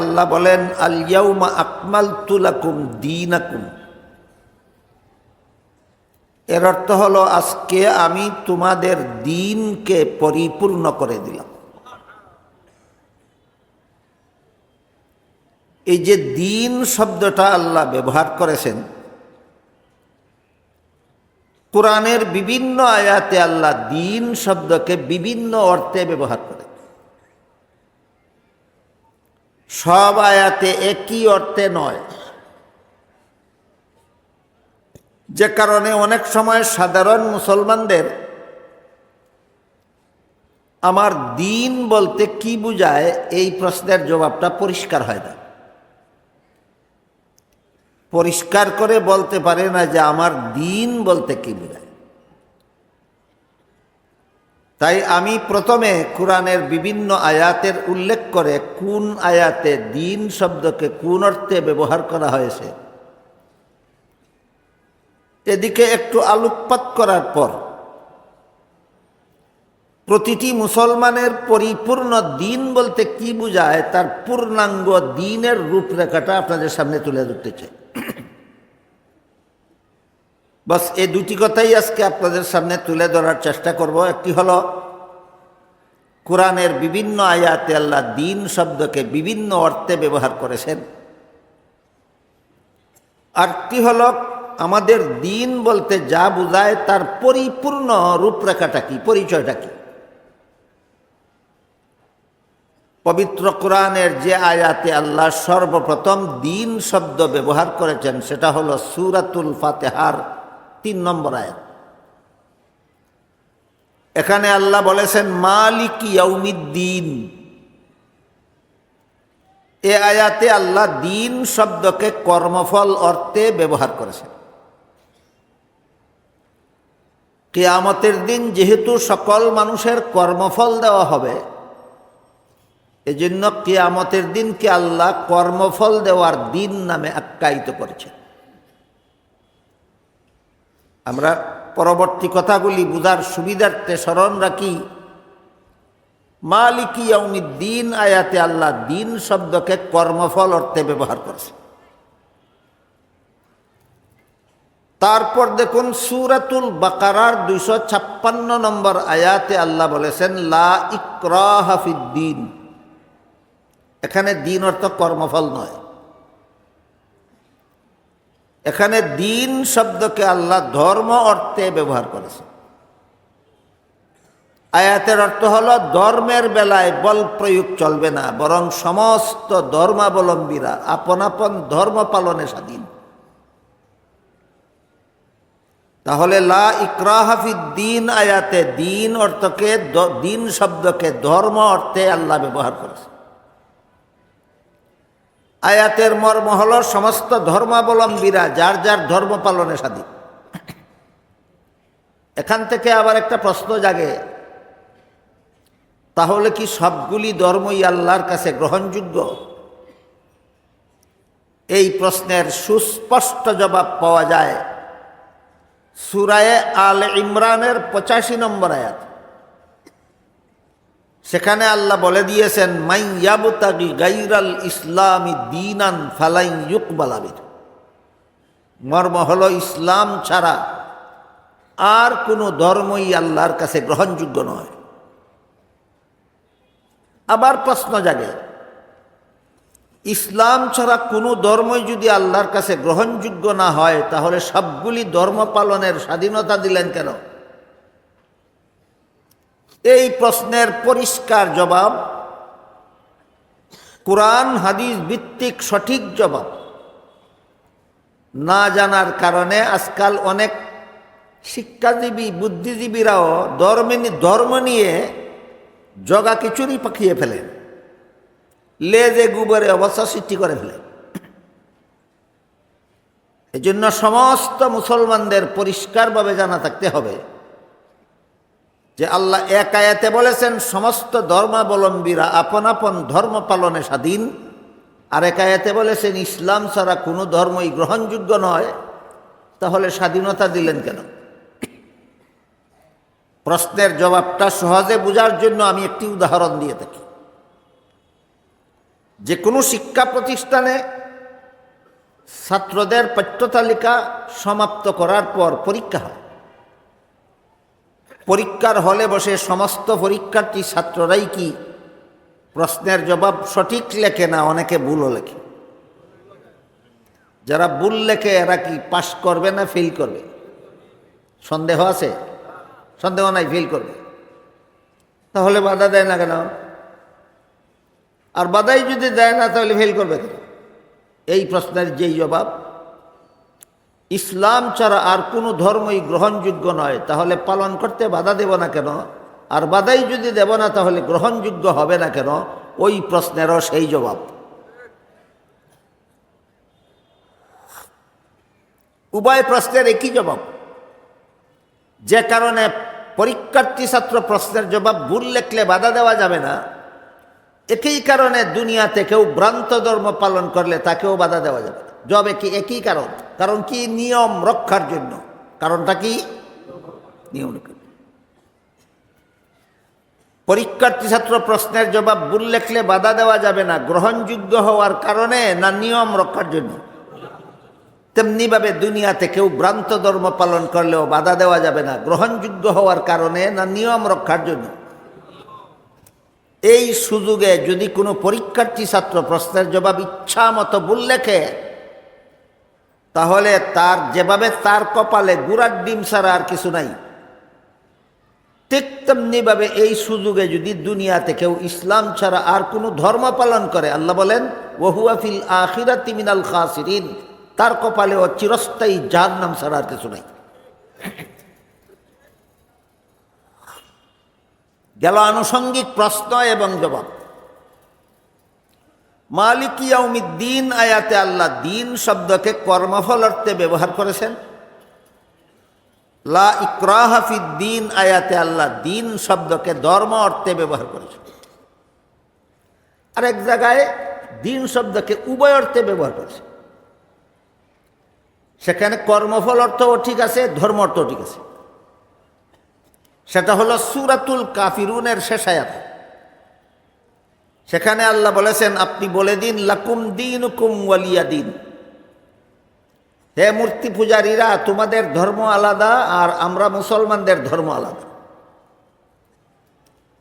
আল্লাহ বলেন আলিয়াউমা আকমাল তুলাকুম দিন আকুম এর অর্থ হলো, আজকে আমি তোমাদের দিনকে পরিপূর্ণ করে দিলাম। এই যে দিন শব্দটা আল্লাহ ব্যবহার করেছেন, কোরআনের বিভিন্ন আয়াতে আল্লাহ দিন শব্দকে বিভিন্ন অর্থে ব্যবহার করে সব আয়াতে একই অর্থে নয়। যে কারণে অনেক সময় সাধারণ মুসলমানদের আমার দিন বলতে কি বুঝায়, এই প্রশ্নের জবাবটা পরিষ্কার হয় না। পরিষ্কার করে বলতে পারে না যে আমার দিন বলতে কি বোঝায়। তাই আমি প্রথমে কোরআনের বিভিন্ন আয়াতের উল্লেখ করে কোন আয়াতে দিন শব্দকে কোন অর্থে ব্যবহার করা হয়েছে। এদিকে একটু আলোকপাত করার পর, প্রতিটি মুসলমানের পরিপূর্ণ দিন বলতে কি বোঝায়, তার পূর্ণাঙ্গ দিনের রূপরেখাটা আপনাদের সামনে তুলে ধরতে চাই। বাস, এই দুটি কথাই আজকে আপনাদের সামনে তুলে ধরার চেষ্টা করব। একটি হলো, কোরআনের বিভিন্ন আয়াতে আল্লাহ দিন শব্দকে বিভিন্ন অর্থে ব্যবহার করেছেন। আরটি হল, আমাদের দিন বলতে যা বোঝায় তার পরিপূর্ণ রূপরেখাটা কি, পরিচয়টা কি? পবিত্র কোরআনের যে আয়াতে আল্লাহ সর্বপ্রথম দিন শব্দ ব্যবহার করেছেন, সেটা হলো সুরাতুল ফাতেহার। তিন নম্বর আয়াত। এখানে আল্লাহ বলেছেন, মালিক ইয়ৌমিদ্দিন এ আয়াতে আল্লাহ দিন শব্দকে কর্মফল অর্থে ব্যবহার করেছেন। কেয়ামতের দিন যেহেতু সকল মানুষের কর্মফল দেওয়া হবে, এজন্য কেয়ামতের দিনকে আল্লাহ কর্মফল দেওয়ার দিন নামে আখ্যায়িত করেছেন। আমরা পরবর্তী কথাগুলি বুঝার সুবিধার্থে স্মরণ রাখি। মালিকি দিন আয়াতে আল্লাহ দিন শব্দকে কর্মফল অর্থে ব্যবহার করেছে। তারপর দেখুন সুরাতুল বাকারার দুইশো ছাপ্পান্ন নম্বর আয়াতে আল্লাহ বলেছেন, লা ইকরাহাফিদ্দিন এখানে দিন অর্থ কর্মফল নয়। এখানে দিন শব্দকে আল্লাহ ধর্ম অর্থে ব্যবহার করেছে আয়াতের অর্থ হল ধর্মের বেলায় বল প্রয়োগ চলবে না, বরং সমস্ত ধর্মাবলম্বীরা আপন আপন ধর্ম পালনে স্বাধীন। তাহলে লা ইকরাহাফিদ দিন আয়াতে দিন অর্থকে দিন শব্দকে ধর্ম অর্থে আল্লাহ ব্যবহার করেছে আয়াতের মর্ম হল সমস্ত ধর্মাবলম্বীরা, যার যার ধর্ম পালনে স্বাধীন এখান থেকে আবার একটা প্রশ্ন জাগে, তাহলে কি সবগুলি ধর্মই আল্লাহর কাছে গ্রহণযোগ্য? এই প্রশ্নের সুস্পষ্ট জবাব পাওয়া যায় সুরায়ে আল ইমরানের পঁচাশি নম্বর আয়াত। সেখানে আল্লাহ বলে দিয়েছেন, মাই ইয়াবতাগি গাইরাল ইসলামী দিনান ফালাই ইউকবালাবির মর্ম হল ইসলাম ছাড়া আর কোনো ধর্মই আল্লাহর কাছে গ্রহণযোগ্য নয়। আবার প্রশ্ন জাগে, ইসলাম ছাড়া কোনো ধর্মই যদি আল্লাহর কাছে গ্রহণযোগ্য না হয়, তাহলে সবগুলি ধর্ম পালনের স্বাধীনতা দিলেন কেন? এই প্রশ্নের পরিষ্কার জবাব, কোরআন হাদিস ভিত্তিক সঠিক জবাব। না জানার কারণে আজকাল অনেক শিক্ষাজীবী, বুদ্ধিজীবীরাও ধর্মে ধর্ম নিয়ে জগা খিচুড়ি পাকিয়ে ফেলেন। লেজে গুবরে অবস্থা সৃষ্টি করে ফেলেন। এজন্য সমস্ত মুসলমানদের পরিষ্কারভাবে জানা থাকতে হবে। যে আল্লাহ এক আয়াতে বলেছেন, সমস্ত ধর্মাবলম্বীরা আপন আপন ধর্ম পালনে স্বাধীন। আর এক আয়াতে বলেছেন, ইসলাম ছাড়া কোনো ধর্মই গ্রহণযোগ্য নয়। তাহলে স্বাধীনতা দিলেন কেন? প্রশ্নের জবাবটা সহজে বোঝার জন্য আমি একটি উদাহরণ দিয়ে থাকি। যে কোনো শিক্ষা প্রতিষ্ঠানে ছাত্রদের পাঠ্যতালিকা সমাপ্ত করার পর পরীক্ষা হয়। পরীক্ষার হলে বসে সমস্ত পরীক্ষার্থী ছাত্ররাই কি? প্রশ্নের জবাব সঠিক লেখে না অনেকে ভুলও লেখে। যারা ভুল লেখে এরা কি পাশ করবে না ফেল করবে? সন্দেহ আছে? সন্দেহ নাই, ফেল করবে। তাহলে বাধা দেয় না কেন? আর বাধাই যদি দেয় না, তাহলে ফেল করবে কেন? এই প্রশ্নের যেই জবাব ইসলাম ছাড়া আর কোনো ধর্মই গ্রহণযোগ্য নয়। তাহলে পালন করতে বাধা দেব না কেন? আর বাধাই যদি দেব না, তাহলে গ্রহণযোগ্য হবে না কেন? ওই প্রশ্নেরও সেই জবাব। উভয় প্রশ্নের একই জবাব। যে কারণে পরীক্ষার্থী ছাত্র প্রশ্নের জবাব ভুল লেখলে বাধা দেওয়া যাবে না। একই কারণে দুনিয়াতে কেউ ভ্রান্ত ধর্ম পালন করলে তাকেও বাধা দেওয়া যাবে না। জবে কি একই কারণ। কারণ কি? নিয়ম রক্ষার জন্য। কারণটা কি? নিয়ম পরীক্ষার্থী ছাত্র প্রশ্নের জবাব ভুল লেখলে বাধা দেওয়া যাবে না। গ্রহণযোগ্য হওয়ার কারণে না নিয়ম রক্ষার জন্য। তেমনিভাবে দুনিয়াতে কেউ ভ্রান্ত ধর্ম পালন করলেও বাধা দেওয়া যাবে না। গ্রহণযোগ্য হওয়ার কারণে না নিয়ম রক্ষার জন্য। এই সুযোগে যদি কোনো পরীক্ষার্থী ছাত্র প্রশ্নের জবাব ইচ্ছা মতো ভুল লেখে তাহলে তার যেভাবে তার কপালে গুড়ার ডিম ছাড়া আর কিছু নাই। ঠিক তেমনিভাবে এই সুযোগে যদি দুনিয়াতে কেউ ইসলাম ছাড়া আর কোনো ধর্ম পালন করে, আল্লাহ বলেন ওহুয়াফিল আখিরাতি মিনাল খাসিরিন তার কপালে ও চিরস্থায়ী যার নাম ছাড়া আর কিছু নাই। গেল আনুষঙ্গিক প্রশ্ন এবং জবাব। মালিকিয়াউমিদ্দিন আয়াতে আল্লাহ দিন শব্দকে কর্মফল অর্থে ব্যবহার করেছেন। লা ইকরাহাফিদ্দিন আয়াতে আল্লাহ দিন শব্দকে ধর্ম অর্থে ব্যবহার করেছেন। আর এক জায়গায় দিন শব্দকে উভয় অর্থে ব্যবহার করেছে সেখানে কর্মফল অর্থও ঠিক আছে, ধর্ম অর্থও ঠিক আছে। সেটা হলো সুরাতুল কাফিরুনের শেষ শেষায়াত সেখানে আল্লাহ বলেছেন, আপনি বলে দিন, লাকুম দিন হুকুম ওয়ালিয়া দিন। হে মূর্তি পূজারীরা, তোমাদের ধর্ম আলাদা আর আমরা মুসলমানদের ধর্ম আলাদা।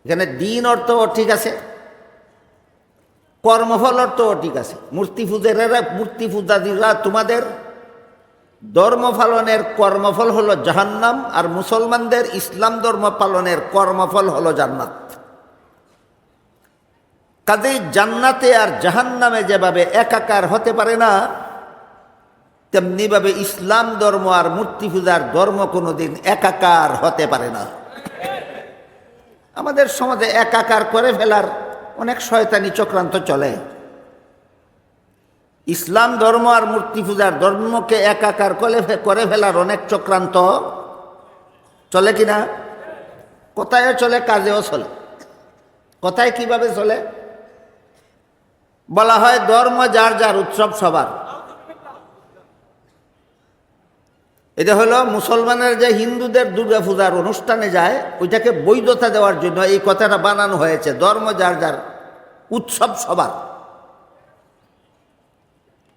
এখানে দিন অর্থও ঠিক আছে, কর্মফল অর্থ ঠিক আছে। মূর্তি পূজারীরা মূর্তি পূজারীরা তোমাদের ধর্ম পালনের কর্মফল হলো জাহান্নাম, আর মুসলমানদের ইসলাম ধর্ম পালনের কর্মফল হলো জান্নাত। কাজেই জান্নাতে আর জাহান্নামে যেভাবে একাকার হতে পারে না, তেমনিভাবে ইসলাম ধর্ম আর মূর্তি পূজার ধর্ম কোনোদিন একাকার হতে পারে না। আমাদের সমাজে একাকার করে ফেলার অনেক শয়তানি চক্রান্ত চলে। ইসলাম ধর্ম আর মূর্তি পূজার ধর্মকে একাকার করে করে ফেলার অনেক চক্রান্ত চলে কি না কোথায়ও চলে, কাজেও চলে। কোথায় কীভাবে চলে? বলা হয় ধর্ম যার যার উৎসব সবার। এটা হলো মুসলমানের যে হিন্দুদের দুর্গা পূজার অনুষ্ঠানে যায়, ওইটাকে বৈধতা দেওয়ার জন্য এই কথাটা বানানো হয়েছে, ধর্ম যার যার উৎসব সবার।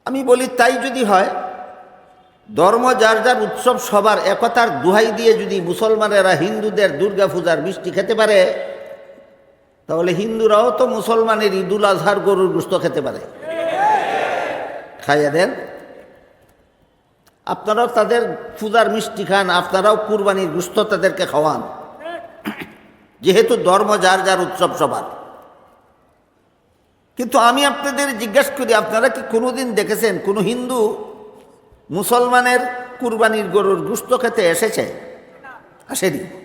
আমি বলি, তাই যদি হয়, ধর্ম যার যার উৎসব সবার, একতার দুহাই দিয়ে যদি মুসলমানেরা হিন্দুদের দুর্গা পূজার মিষ্টি খেতে পারে তাহলে হিন্দুরাও তো মুসলমানের ঈদুল আজহার গরুর গুস্ত খেতে পারে। খাইয়া দেন। আপনারাও তাদের পূজার মিষ্টি খান, আপনারাও কুরবানির গুস্ত তাদেরকে খাওয়ান। যেহেতু ধর্ম যার যার উৎসব সবার। কিন্তু আমি আপনাদের জিজ্ঞেস করি, আপনারা কি কোনোদিন দেখেছেন, কোনো হিন্দু মুসলমানের কুরবানির গরুর গুস্ত খেতে এসেছে? আসেনি।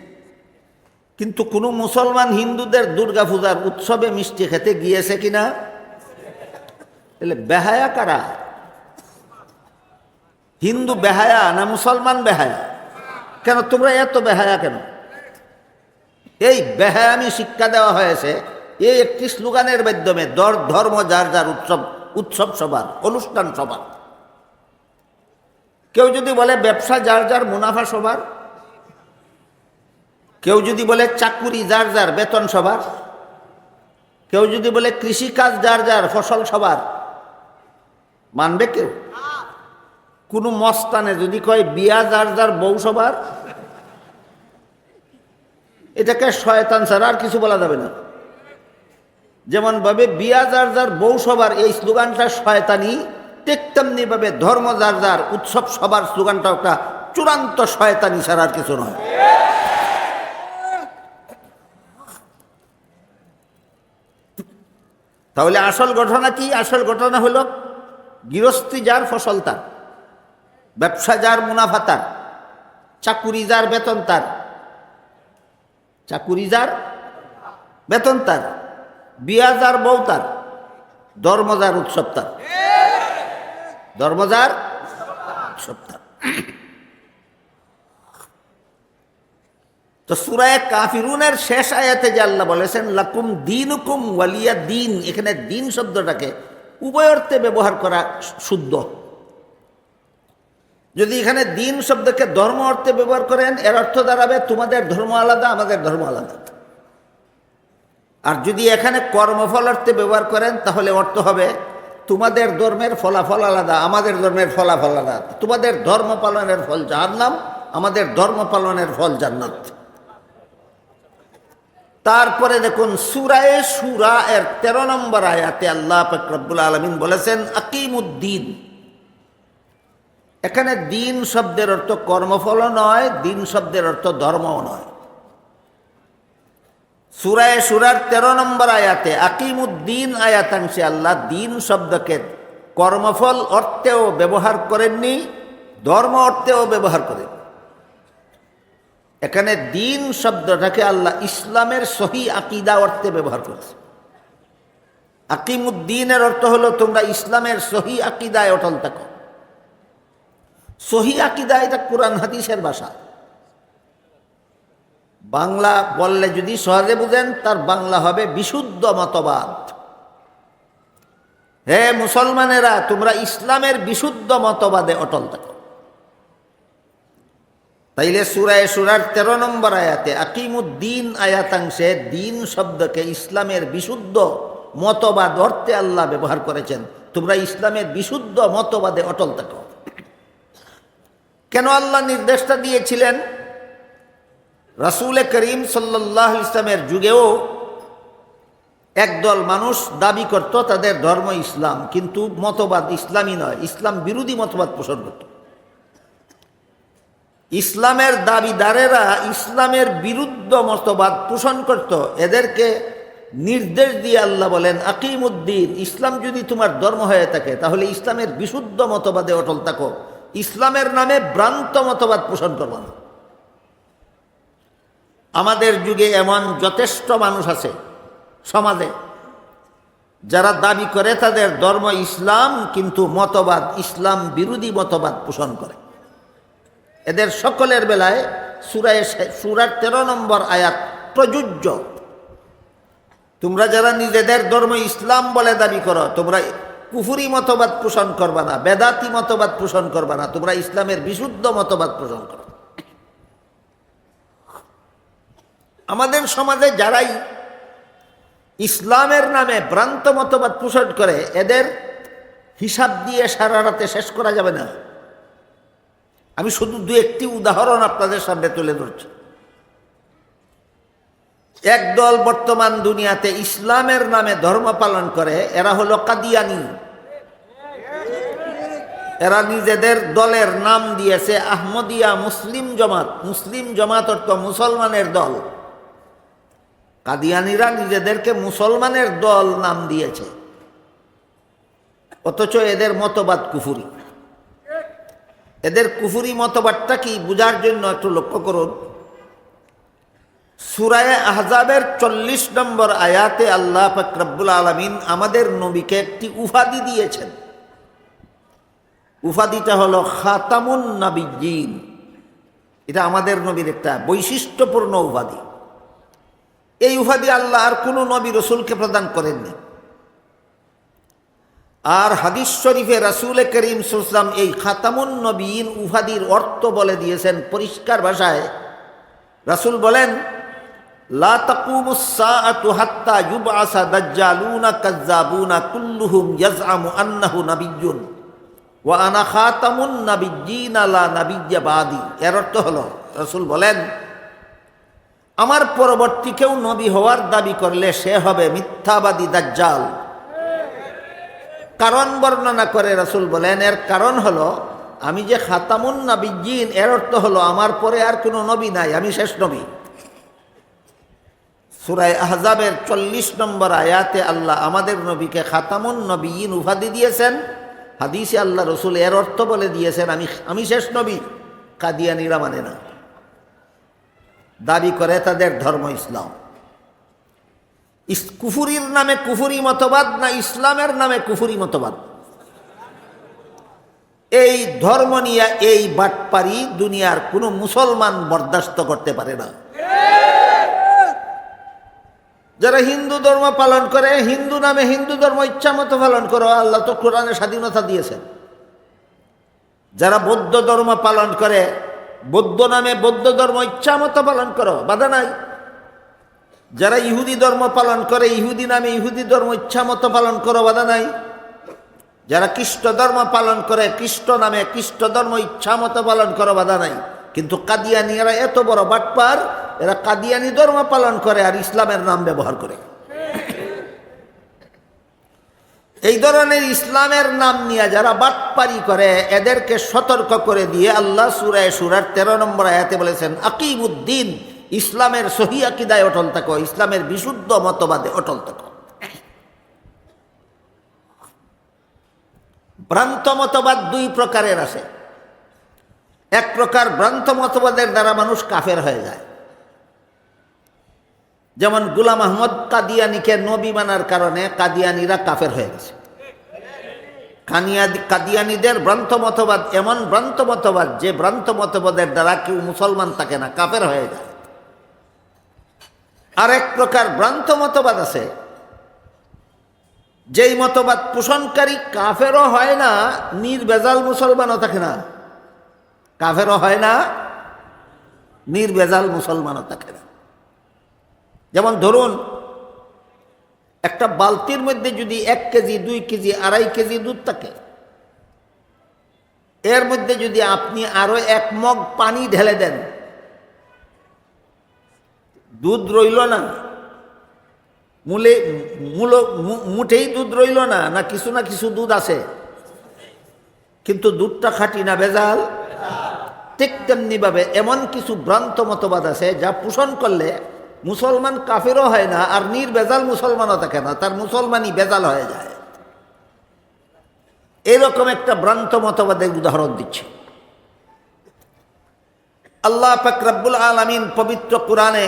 কিন্তু কোনো মুসলমান হিন্দুদের দুর্গা পূজার উৎসবে মিষ্টি খেতে গিয়েছে কিনা? তাহলে বেহায়া কারা? হিন্দু বেহায়া না মুসলমান বেহায়া? কেন তোমরা এত বেহায়া কেন? এই বেহায়ামি শিক্ষা দেওয়া হয়েছে, এই একটি স্লোগানের মাধ্যমে দর ধর্ম যার যার উৎসব উৎসব সবার, অনুষ্ঠান সবার। কেউ যদি বলে ব্যবসা যার যার মুনাফা সবার কেউ যদি বলে চাকুরি যার যার, বেতন সবার। কেউ যদি বলে কৃষিকাজ যার যার, ফসল সবার। মানবে কেউ? কোনো মস্তানে যদি কয় বিয়া যার যার, বউ সবার। এটাকে শয়তান ছাড়া আর কিছু বলা যাবে না। যেমন ভাবে বিয়া যার যার, বউ সবার, এই স্লোগানটা শয়তানি ঠিক তেমনি ভাবে ধর্ম যার যার, উৎসব সবার স্লোগানটা একটা চূড়ান্ত শয়তানি ছাড়া আর কিছু নয়। তাহলে আসল ঘটনা কি? আসল ঘটনা হলো গৃহস্থী যার ফসল তার, ব্যবসা যার মুনাফা তার, চাকুরি যার বেতন তার, চাকুরি যার বেতন তার, বিয়া যার বউ তার, ধর্ম যার উৎসব তার, ধর্ম যার উৎসব তার। তো সুরায় কাফিরুনের শেষ আয়াতে যে আল্লাহ বলেছেন, লাকুম দিন হুকুম ওয়ালিয়া দিন এখানে দিন শব্দটাকে উভয় অর্থে ব্যবহার করা শুদ্ধ। যদি এখানে দিন শব্দকে ধর্ম অর্থে ব্যবহার করেন, এর অর্থ দাঁড়াবে তোমাদের ধর্ম আলাদা, আমাদের ধর্ম আলাদা। আর যদি এখানে কর্মফল অর্থে ব্যবহার করেন, তাহলে অর্থ হবে তোমাদের ধর্মের ফলাফল আলাদা, আমাদের ধর্মের ফলাফল আলাদা। তোমাদের ধর্ম পালনের ফল জাহান্নাম, আমাদের ধর্ম পালনের ফল জান্নাত। তারপরে দেখুন সুরায়ে সুরা এর তেরো নম্বর আয়াতে আল্লাহ ফকরবুল আলমিন বলেছেন, আকিমুদ্দিন। এখানে দিন শব্দের অর্থ কর্মফল নয়, দিন শব্দের অর্থ ধর্মও নয়। সুরায় সুরার তেরো নম্বর আয়াতে আকিমুদ্দিন আয়াতাংশে আল্লাহ দিন শব্দকে কর্মফল অর্থেও ব্যবহার করেননি, ধর্ম অর্থেও ব্যবহার করেন এখানে দিন শব্দটাকে আল্লাহ ইসলামের সহি আকিদা অর্থে ব্যবহার করেছে। আকিমুদ্দিনের অর্থ হলো তোমরা ইসলামের সহি আকিদায় অটল থাকো। সহি আকিদা এটা কোরআন হাদিসের ভাষা। বাংলা বললে যদি সহজে বুঝেন, তার বাংলা হবে বিশুদ্ধ মতবাদ। হে মুসলমানেরা, তোমরা ইসলামের বিশুদ্ধ মতবাদে অটল থাকো। তাইলে সুরায় সুরার তেরো নম্বর আয়াতে আকিমুদ্দিন আয়াতাংশে দিন শব্দকে ইসলামের বিশুদ্ধ মতবাদ অর্থে আল্লাহ ব্যবহার করেছেন। তোমরা ইসলামের বিশুদ্ধ মতবাদে অটল থাকো। কেন আল্লাহ নির্দেশটা দিয়েছিলেন? রাসুল করিম সাল্লাহ ইসলামের যুগেও একদল মানুষ দাবি করত তাদের ধর্ম ইসলাম, কিন্তু মতবাদ ইসলামই নয়, ইসলাম বিরোধী মতবাদ পোষণ করত। ইসলামের দাবিদারেরা ইসলামের বিরুদ্ধ মতবাদ পোষণ করত। এদেরকে নির্দেশ দিয়ে আল্লাহ বলেন, আকিমুদ্দিন, ইসলাম যদি তোমার ধর্ম হয়ে থাকে, তাহলে ইসলামের বিশুদ্ধ মতবাদে অটল থাকো। ইসলামের নামে ভ্রান্ত মতবাদ পোষণ করব না। আমাদের যুগে এমন যথেষ্ট মানুষ আছে সমাজে, যারা দাবি করে তাদের ধর্ম ইসলাম, কিন্তু মতবাদ, ইসলাম বিরোধী মতবাদ পোষণ করে। এদের সকলের বেলায় সুরায় সুরার তেরো নম্বর আয়াত প্রযোজ্য। তোমরা যারা নিজেদের ধর্ম ইসলাম বলে দাবি করো, তোমরা কুফুরি মতবাদ পোষণ করবা না, বেদাতি মতবাদ পোষণ করবা না, তোমরা ইসলামের বিশুদ্ধ মতবাদ পোষণ করো। আমাদের সমাজে যারাই ইসলামের নামে ভ্রান্ত মতবাদ পোষণ করে, এদের হিসাব দিয়ে সারা রাতে শেষ করা যাবে না। আমি শুধু দু একটি উদাহরণ আপনাদের সামনে তুলে ধরছি। একদল বর্তমান দুনিয়াতে ইসলামের নামে ধর্ম পালন করে, এরা হলো কাদিয়ানি। এরা নিজেদের দলের নাম দিয়েছে আহমদিয়া মুসলিম জমাত। মুসলিম জমাত অর্থ মুসলমানের দল। কাদিয়ানিরা নিজেদেরকে মুসলমানের দল নাম দিয়েছে। অথচ এদের মতবাদ কুফুরি। এদের কুফুরি মতবাদটা কি বুঝার জন্য একটু লক্ষ্য করুন। সুরায় আহজাবের চল্লিশ নম্বর আয়াতে আল্লাহ ফকরবুল আলমিন আমাদের নবীকে একটি উপাধি দিয়েছেন। উপাধিটা হলো খাতামুন নাবিজিন এটা আমাদের নবীর একটা বৈশিষ্ট্যপূর্ণ উপাধি। এই উপাধি আল্লাহ আর কোনো নবী রসুলকে প্রদান করেননি। আর হাদিস শরীফে রাসুল করিম সুসলাম এই খাতামুন নবীন উপাধির অর্থ বলে দিয়েছেন পরিষ্কার ভাষায়। রাসুল বলেন এর অর্থ হলো, রাসূল বলেন, আমার পরবর্তী কেউ নবী হওয়ার দাবি করলে সে হবে মিথ্যাবাদী দাজ্জাল। কারণ বর্ণনা করে রাসূল বলেন, এর কারণ হলো, আমি যে খাতামুন নাবিয়্যিন, এর অর্থ হলো, আমার পরে আর কোনো নবী নাই, আমি শেষ নবী। সুরায় আহজাবের চল্লিশ নম্বর আয়াতে আল্লাহ আমাদের নবীকে খাতামুন নবীন উপাধি দিয়েছেন। হাদিসে আল্লাহ রসুল এর অর্থ বলে দিয়েছেন, আমি আমি শেষ নবী, কাদিয়ানিরা মানে না। দাবি করে তাদের ধর্ম ইসলাম। ইস- কুফুরির নামে কুফুরি মতবাদ না ইসলামের নামে কুফুরি মতবাদ? এই ধর্ম নিয়ে এই বাটপারি দুনিয়ার কোনো মুসলমান বরদাস্ত করতে পারে না। যারা হিন্দু ধর্ম পালন করে, হিন্দু নামে হিন্দু ধর্ম ইচ্ছা মতো পালন করো, আল্লাহ তো কোরআনে স্বাধীনতা দিয়েছেন। যারা বৌদ্ধ ধর্ম পালন করে, বৌদ্ধ নামে বৌদ্ধ ধর্ম ইচ্ছা মতো পালন করো, বাধা নাই। যারা ইহুদি ধর্ম পালন করে, ইহুদি নামে ইহুদি ধর্ম ইচ্ছা মতো পালন করো, বাধা নাই। যারা খ্রিস্ট ধর্ম পালন করে, খ্রিস্ট নামে খ্রিস্ট ধর্ম ইচ্ছা মতো পালন করো, বাধা নাই। কিন্তু কাদিয়ানি এরা এত বড় বাটপার, এরা কাদিয়ানি ধর্ম পালন করে আর ইসলামের নাম ব্যবহার করে। এই ধরনের ইসলামের নাম নিয়ে যারা বাটপারি করে, এদেরকে সতর্ক করে দিয়ে আল্লাহ সুরায় সুরার তেরো নম্বর আয়াতে বলেছেন আকিমুদ্দিন ইসলামের সহি আকিদায় অটল থাকো, ইসলামের বিশুদ্ধ মতবাদে অটল থাকো। ভ্রান্ত মতবাদ দুই প্রকারের আছে। এক প্রকার ভ্রান্ত মতবাদের দ্বারা মানুষ কাফের হয়ে যায়। যেমন গুলাম আহমদ কাদিয়ানিকে নবী মানার কারণে কাদিয়ানিরা কাফের হয়ে গেছে। কানিয়াদি কাদিয়ানিদের ভ্রান্ত মতবাদ এমন ভ্রান্ত মতবাদ যে ভ্রান্ত মতবাদের দ্বারা কেউ মুসলমান থাকে না, কাফের হয়ে যায়। আর এক প্রকার ভ্রান্ত মতবাদ আছে। যেই মতবাদ পোষণকারী কাফেরও হয় না, নির্বেজাল মুসলমানও থাকে না। কাফেরও হয় না, নির্বেজাল মুসলমানও থাকে না। যেমন ধরুন, একটা বালতির মধ্যে যদি এক কেজি, দুই কেজি, আড়াই কেজি দুধ থাকে, এর মধ্যে যদি আপনি আরও এক মগ পানি ঢেলে দেন দুধ রইল না। মূলে, মূল মুঠেই দুধ রইল না না কিছু না কিছু দুধ আছে। কিন্তু দুধটা খাঁটি না ভেজাল? ঠিক তেমনিভাবে এমন কিছু ভ্রান্ত মতবাদ আছে যা পোষণ করলে মুসলমান কাফেরও হয় না, আর নির্বেজাল মুসলমানও থাকে না, তার মুসলমানই বেজাল হয়ে যায়। এরকম একটা ভ্রান্ত মতবাদের উদাহরণ দিচ্ছে। আল্লাহ ফাকরাবুল আলমিন পবিত্র কোরআনে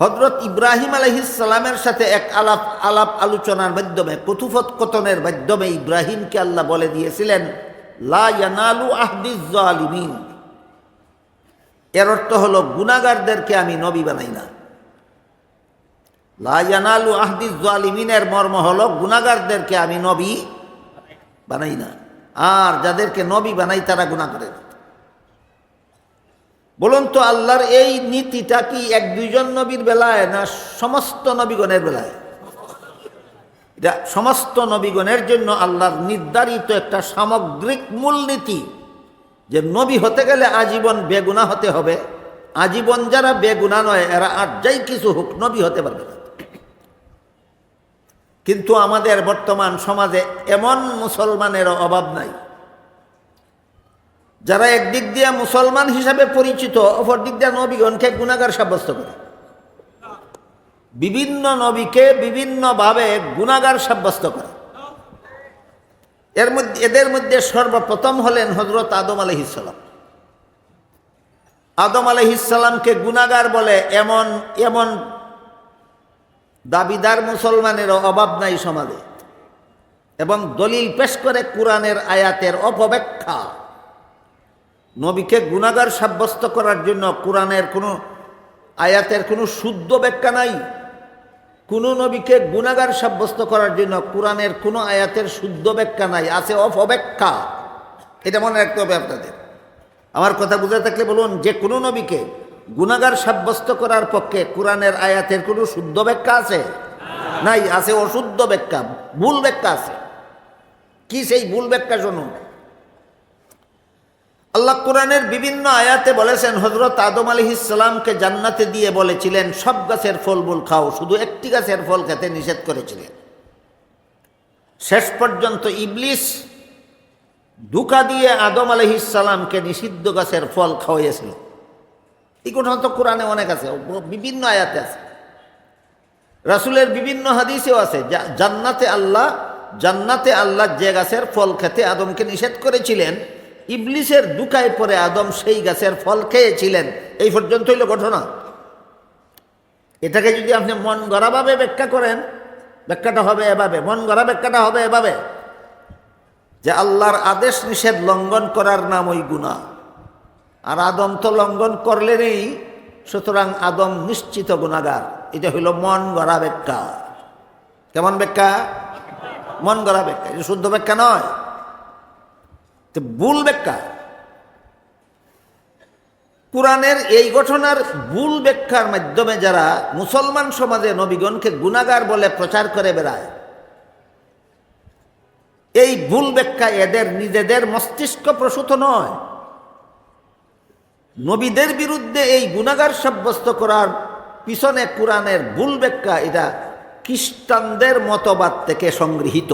হজরত ইব্রাহিম আলহিসালামের সাথে এক আলাপ আলাপ আলোচনার মাধ্যমে কথোপকথনের মাধ্যমে ইব্রাহিমকে আল্লাহ বলে দিয়েছিলেন, লা ইয়ানালু আহদিজ এর অর্থ হলো গুনাগারদেরকে আমি নবী বানাই না। লা ইয়ানালু আহদিজ জালিমিনের মর্ম হলো গুনাগারদেরকে আমি নবী বানাই না। আর যাদেরকে নবী বানাই, তারা গুনাহ করে না। বলুন তো, আল্লাহর এই নীতিটা কি এক দুইজন নবীর বেলায় না সমস্ত নবীগণের বেলায়? এটা সমস্ত নবীগণের জন্য আল্লাহর নির্ধারিত একটা সামগ্রিক মূলনীতি যে নবী হতে গেলে আজীবন বেগুনা হতে হবে। আজীবন যারা বেগুনা নয়, এরা আর যাই কিছু হোক, নবী হতে পারবে না। কিন্তু আমাদের বর্তমান সমাজে এমন মুসলমানের অভাব নাই। যারা একদিক দিয়ে মুসলমান হিসাবে পরিচিত, অপর দিক দিয়ে নবীগণকে গুণাগার সাব্যস্ত করে। বিভিন্ন নবীকে বিভিন্নভাবে গুণাগার সাব্যস্ত করে। এর মধ্যে, এদের মধ্যে সর্বপ্রথম হলেন হজরত আদম আলহিসাল্লাম আদম আলহিসাল্লামকে গুণাগার বলে এমন এমন দাবিদার মুসলমানের অভাব নাই সমাজে। এবং দলিল পেশ করে কোরআনের আয়াতের অপব্যাখ্যা। নবীকে গুণাগার সাব্যস্ত করার জন্য কোরআনের কোনো আয়াতের কোনো শুদ্ধ ব্যাখ্যা নাই। কোনো নবীকে গুণাগার সাব্যস্ত করার জন্য কোরআনের কোনো আয়াতের শুদ্ধ ব্যাখ্যা নাই। আছে অফ অপব্যাখ্যা। এটা মনে রাখতে হবে আপনাদের। আমার কথা বুঝে থাকলে বলুন, যে কোনো নবীকে গুণাগার সাব্যস্ত করার পক্ষে কোরআনের আয়াতের কোনো শুদ্ধ ব্যাখ্যা আছে? নাই, আছে অশুদ্ধ ব্যাখ্যা, ভুল ব্যাখ্যা আছে। কি সেই ভুল ব্যাখ্যা শুনুন? আল্লাহ কোরআনের বিভিন্ন আয়াতে বলেছেন হজরত আদম আলী ইসলামকে জান্নাতে দিয়ে বলেছিলেন, সব গাছের ফল ফলমূল খাও, শুধু একটি গাছের ফল খেতে নিষেধ করেছিলেন। শেষ পর্যন্ত ইবলিস ধোকা দিয়ে আদম আলী ইসলামকে নিষিদ্ধ গাছের ফল খাওয়াইয়েছিল। এই ঘটনা তো কোরআনে অনেক আছে বিভিন্ন আয়াতে আছে। রাসুলের বিভিন্ন হাদিসেও আছে জান্নাতে আল্লাহ জান্নাতে আল্লাহ যে গাছের ফল খেতে আদমকে নিষেধ করেছিলেন ইবলিসের দুকায় পরে আদম সেই গাছের ফল খেয়েছিলেন। এই পর্যন্ত হইল ঘটনা। এটাকে যদি আপনি মন গড়াভাবে ব্যাখ্যা করেন, ব্যাখ্যাটা হবে এভাবে, মন গড়া ব্যাখ্যাটা হবে এভাবে, যে আল্লাহর আদেশ নিষেধ লঙ্ঘন করার নাম ওই গুণা আর আদম তো লঙ্ঘন করলেনই, সুতরাং আদম নিশ্চিত গুণাগার এটা হইল মন গড়া ব্যাখ্যা। কেমন ব্যাখ্যা? মন গড়া ব্যাখ্যা। এটা শুদ্ধ ব্যাখ্যা নয়। তো ভুল ব্যাখ্যা। কোরআনের এই ঘটনার ভুল ব্যাখ্যার মাধ্যমে যারা মুসলমান সমাজে নবীগণকে গুণাগার বলে প্রচার করে বেড়ায়, এই ভুল ব্যাখ্যা এদের নিজেদের মস্তিষ্ক প্রসূত নয়। নবীদের বিরুদ্ধে এই গুণাগার সাব্যস্ত করার পিছনে কোরআনের ভুল ব্যাখ্যা এটা খ্রিস্টানদের মতবাদ থেকে সংগৃহীত।